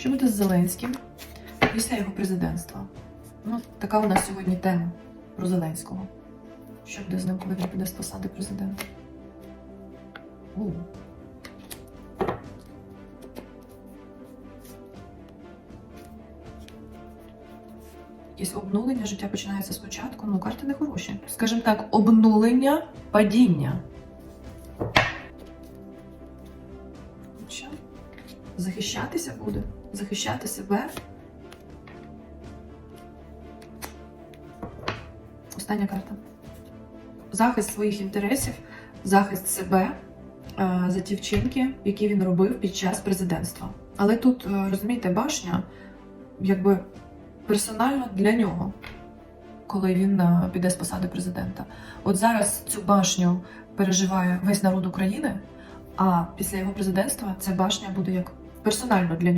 Що буде з Зеленським після його президентства? Ну, така у нас сьогодні тема про Зеленського. Що буде з ним, коли він піде з посади президента? У. Якесь обнулення життя починається спочатку. Ну, карти не хороші. Скажімо так, обнулення падіння. Захищатися буде? Захищати себе? Остання карта. Захист своїх інтересів, захист себе е, за ті вчинки, які він робив під час президентства. Але тут, е, розумієте, башня, якби персонально для нього, коли він е, піде з посади президента. От зараз цю башню переживає весь народ України, а після його президентства ця башня буде як персонально для нього.